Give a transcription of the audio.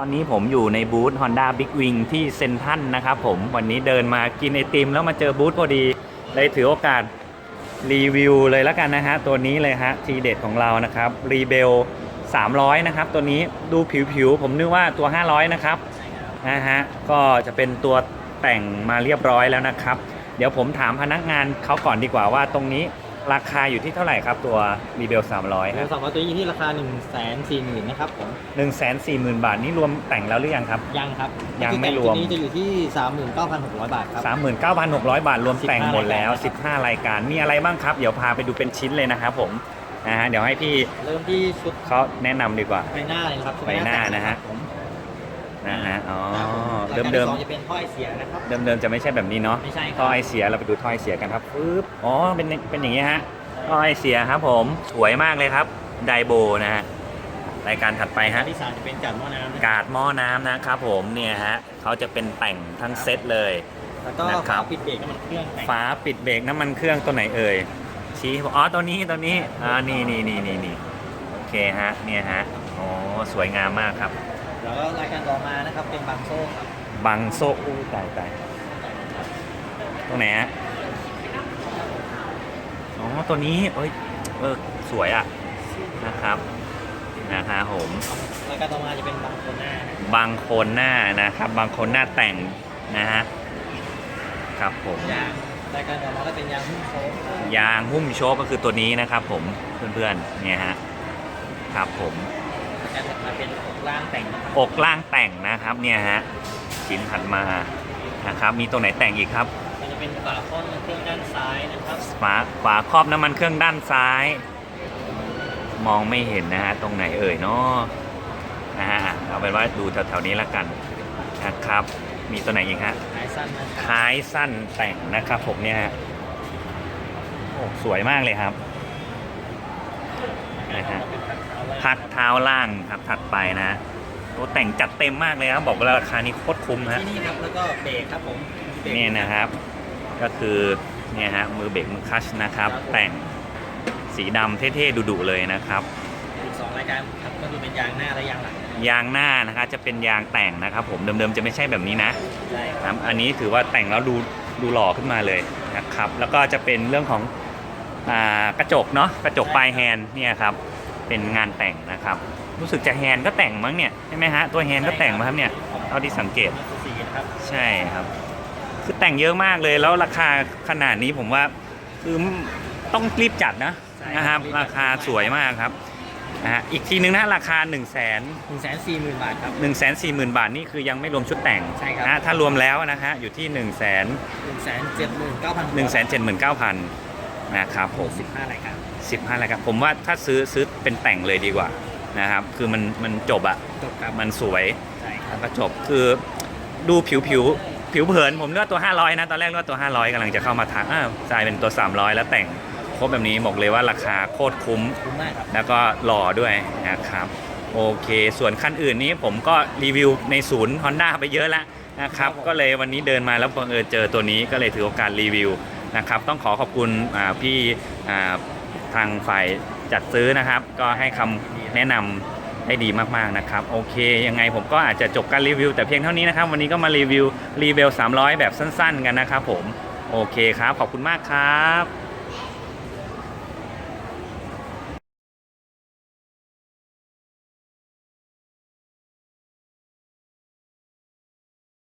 อนนี้ผมอยู่ในบูธ Honda Big Wing ที่เซนทันนะครับผมวันนี้เดินมากินไอติมแล้วมาเจอบูธพอดี เลยถือโอกาสรีวิวเลยแล้วกันนะฮะ ตัวนี้เลยฮะ ทีเด็ดของเรานะครับรีเบล300 นะครับ ตัวนี้ดูผิวๆ ผมนึกว่าตัว 500 นะครับนะฮะก็จะเป็นตัวแต่งมาเรียบร้อยแล้วนะครับ เดี๋ยวผมถามพนักงานเขาก่อนดีกว่าว่าตรงนี้ ราคาอยู่ที่เท่าไหร่ครับตัวรีเบล300เบครัลสองร้อยตัวนี้ที่ราคา1นึ่งแสนสี่หมื่นนะครับผมบ1 4 0 0 0 0บาทนี่รวมแต่งแล้วหรือยังครับ ยังครับยังไม่รวม ตัวนี้จะอยู่ที่สามหมื่นเก้าพันหกร้อยบาทครับ39,600บาทรวมแต่งหมดแล้ว15 15รายการมีอะไรบ้างครับ เดี๋ยวพาไปดูเป็นชิ้นเลยนะครับผมนะฮะเดี๋ยวให้พี่เริ่มที่ชุดเขาแนะนำดีกว่า ใบหน้าเลยนะครับชุดใบหน้านะฮะผม นะฮะอ๋อรายเดิมการเดิมที่สองจะเป็นถ้อยเสียนะครับ เดิมเดิมๆจะไม่ใช่แบบนี้เนาะไม่ใช่ครับ ท่อไอเสียเราไปดูท่อไอเสียกันครับปึ๊บอ๋อเป็นเป็นอย่างนี้ฮะท่อไอเสียครับผมสวยมากเลยครับไดโบนะฮะรายการถัดไปอัฮะนที่สามจะเป็นจัดหม้อน้ำนะครับกาดหม้อน้ำนะครับผมเนี่ยฮะเขาจะเป็นแต่งทั้งเซตเลย แล้วก็นะครับฝาปิดเบรกน้ำมันเครื่องแต่งฝาปิดเบรกน้ำมันเครื่องตัวไหนเอ่ยชี้อ๋อตัวนี้ตัวนี้อ่านี่นี่นี่นี่นี่โอเคฮะเนี่ยฮะโอ้สวยงามมากครับ แล้วก็รายการต่อมานะครับเป็นบางโซ่ครับบังโซ่อู้ตายตายตรงไหนฮะอ๋อตัวนี้เอ้ยเออสวยอะนะครับนะฮะผมรายการต่อมาจะเป็นบางโคนหน้านะบางโคนหน้านะครับ บางโคนหน้าแต่งนะฮะครับผมยางรายการต่อมาก็เป็นยางหุ้มโซ่ครับยางหุ้มโชคก็คือตัวนี้นะครับ ผมเพื่อนๆเนี่ยฮะครับผม รายการถัดมาเป็นอกล่างแต่งนะครับอกล่างแต่งนะครับเนี่ยฮะชิ้นถัดมานะครับมีตัวไหนแต่งอีกครับมันจะเป็นฝาครอบน้ำเครื่องด้านซ้ายนะครับฝาฝาครอบน้ำมันเครื่องด้านซ้าย มองไม่เห็นนะฮะตรงไหนเอ่ยเนาะนะฮะเอาเป็นว่าดูแถวๆนี้ละกันนะครับ มีตัวไหนอีกฮะท้ายสั้นนะครับท้ายสั้นแต่งนะครับผมเนี่ยฮะโอ้สวยมากเลยครับนะฮะ พักเท้าล่างครับถัดไปนะตัวแต่งจัดเต็มมากเลยครับบอกว่าราคานี้โคตรคุ้มฮะที่นี่ครับแล้วก็เบรกครับผมบรกนี่นะครับ ก็คือเนี่ยฮะมือเบรกมือคลัชนะครับแต่งสีดำเท่ๆดุๆเลยนะครับ อีกสองรายการครับก็คือเป็นยางหน้าและยางหลังยางหน้านะครับจะเป็นยางแต่งนะครับ ผมเดิมๆจะไม่ใช่แบบนี้นะ ใช่ครับอันนี้ถือว่าแต่งแล้วดูดูหล่อขึ้นมาเลยนะครับ แล้วก็จะเป็นเรื่องของอากระจกเนาะกระจกปลายแฮนด์เนี่ยครับ เป็นงานแต่งนะครับ รู้สึกจะแฮนด์ก็แต่งมั้งเนี่ยใช่ไหมฮะตัวแฮนด์ก็แต่งมาครับเนี่ยเท่าที่สังเกตสีนะครับใช่ครับ คือแต่งเยอะมากเลยแล้วราคาขนาดนี้ผมว่าคือต้องรีบจัดนะใช่นะครับ ราคาสวยมากครับนะฮะอีกทีนึงนะราคา1 0 0 0 0 0หนึ่งแสนสี่หมื่นบาทครับ1 4 0 0 0 0บาทนี่คือยังไม่รวมชุดแต่งใช่ครับนะถ้ารวมแล้วนะฮะอยู่ที่1 0 0 0 0หนึ่งแสนเจ็ดหมื่นเก้าพัน1 7 9 0 0 0นะครับผมสิบห้ารายการ 15รายการผมว่าถ้าซื้อซื้อเป็นแต่งเลยดีกว่านะครับ คือมันมันจบอะจบครับมันสวยใช่ครัแล้บวก็จบคือดูผิวผิวผิวเผินผมนึกว่าตัว 500 นะ ตอนแรกนึกว่าตัว 500กำลังจะเข้ามาทักอ้าวกลายเป็นตัว 300 แล้วแต่งครบแบบนี้บอกเลยว่าราคาโคตรคุ้ม คุ้มมากครับ แล้วก็หล่อด้วยนะครับ โอเค ส่วนคันอื่นนี้ผมก็รีวิวในศูนย์ Honda ไปเยอะแล้วนะครับก็เลยวันนี้เดินมาแล้วบังเอิญเจอตัวนี้ก็เลยถือโอกาสรีวิวนะครับ ต้องขอขอบคุณอ่าพี่อ่า ทางฝ่ายจัดซื้อนะครับ ก็ให้คำแนะนำได้ดีมากๆนะครับ โอเค ยังไงผมก็อาจจะจบการรีวิว แต่เพียงเท่านี้นะครับ วันนี้ก็มารีวิวรีเวล300 แบบสั้น ๆ กันนะครับผม โอเคครับ ขอบคุณมากครับ